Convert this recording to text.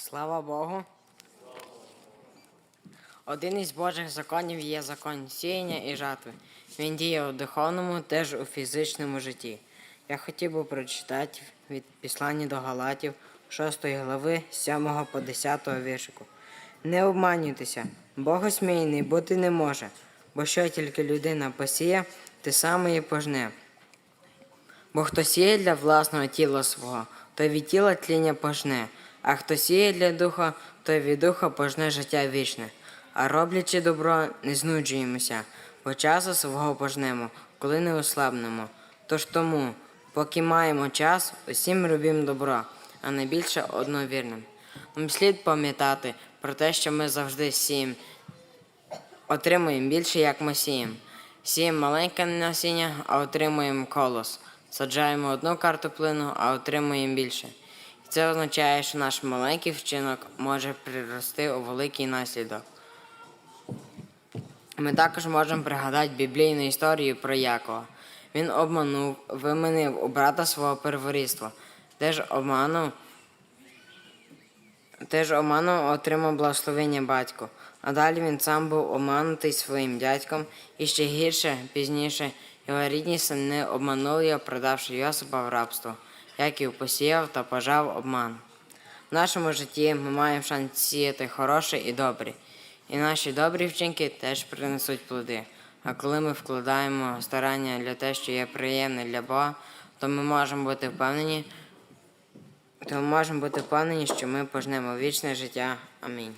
Слава Богу. Один із Божих законів є закон сіяння і жатви. Він діє у духовному, теж у фізичному житті. Я хотів би прочитати від післання до Галатів 6 глави 7 по 10 віршику. Не обманюйтеся, Бог смійний бути не може, бо що тільки людина посіє, те саме і пожне. Бо хто сіє для власного тіла свого, той від тіла тління пожне, а хто сіє для духа, той від духа пожне життя вічне. А роблячи добро, не знуджуємося, бо часу свого пожнемо, коли не ослабнемо. Тож тому, поки маємо час, усім робім добро, а найбільше одновірним. Нам слід пам'ятати про те, що ми завжди сіємо отримуємо більше, як ми сіємо. Сіємо маленьке насіння, а отримуємо колос. Саджаємо одну картоплину, а отримуємо більше. Це означає, що наш маленький вчинок може прирости у великий наслідок. Ми також можемо пригадати біблійну історію про Якова. Він обманув, виманив у брата свого перворідства, теж обманув Теж оманом отримав благословення батько, а далі він сам був оманутий своїм дядьком, і ще гірше, пізніше, його рідні сини обманули його, продавши Йосипа в рабство, Яків посіяв та пожав обман. В нашому житті ми маємо шанс сіяти хороше і добре, і наші добрі вчинки теж принесуть плоди. А коли ми вкладаємо старання для те, що є приємне для Бога, то ми можемо бути впевнені, то ми можемо бути впевнені, що ми пожнемо вічне життя. Амінь.